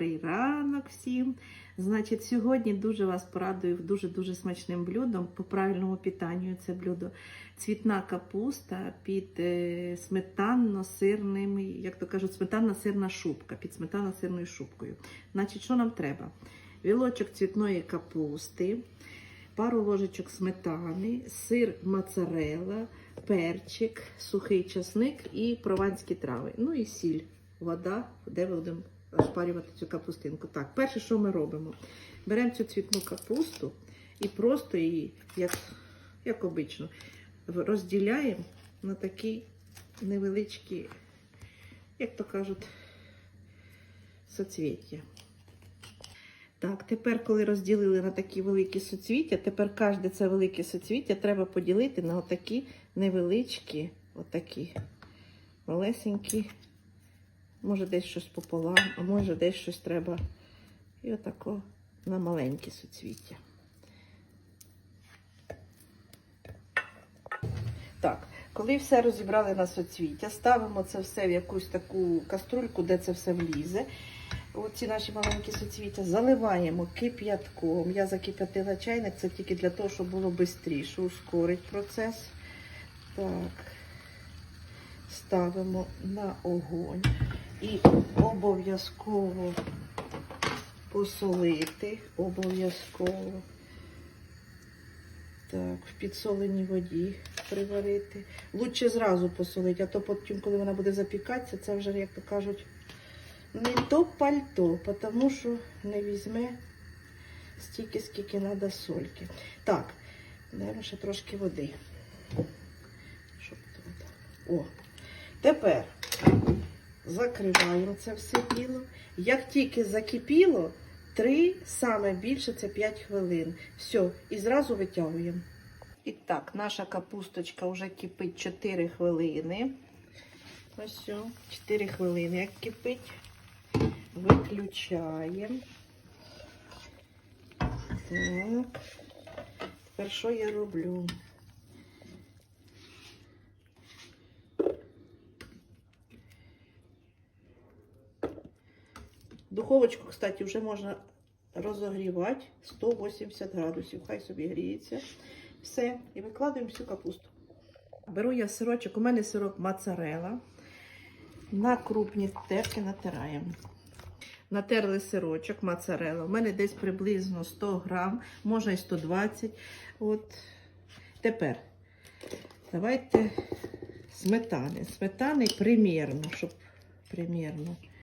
Добрий ранок всім. Значить, сьогодні дуже вас порадую дуже-дуже смачним блюдом. По правильному питанню це блюдо цвітна капуста під е, сметанно-сирним, як то кажуть, сметанно-сирна шубка, під сметанно-сирною шубкою. Значить, що нам треба? Вілочок цвітної капусти, пару ложечок сметани, сир моцарелла, перчик, сухий часник і прованські трави. Ну і сіль, вода, де будемо шпарювати цю капустинку. Так, перше, що ми робимо? Беремо цю цвітну капусту і просто її, як, як обично, розділяємо на такі невеличкі, як то кажуть, соцвіття. Так, тепер, коли розділили на такі великі соцвіття, тепер кожне це велике соцвіття треба поділити на отакі невеличкі, отакі малесенькі. Може десь щось пополам, а може десь щось треба. І отако на маленькі соцвіття. Так, коли все розібрали на соцвіття, ставимо це все в якусь таку каструльку, де це все влізе. Оці наші маленькі соцвіття заливаємо кип'ятком. Я закип'ятила чайник, це тільки для того, щоб було швидше, ускорить процес. Так, ставимо на огонь і обов'язково посолити, обов'язково. Так, в підсоленій воді приварити. Лучше зразу посолити, а то потім, коли вона буде запікатися, це вже, як то кажуть, не то пальто, тому що не візьме стільки, скільки треба сольки. Так, наверное, ще трошки води. Щоб тут. О. Тепер закриваємо це все діло. Як тільки закипіло, 3, саме більше це 5 хвилин. Все, і зразу витягуємо. І так, наша капусточка вже кипить 4 хвилини. Ось все, 4 хвилини як кипить. Виключаємо. Так. Тепер що я роблю? Духовочку, кстати, вже можна розогрівати 180 градусів. Хай собі гріється. Все. І викладаємо всю капусту. Беру я сирочок, у мене сирок моцарелла. На крупні терки натираємо. Натерли сирочок моцарелла. У мене десь приблизно 100 грам, може і 120. От. Тепер давайте сметани. Сметани примірно, щоб примірно.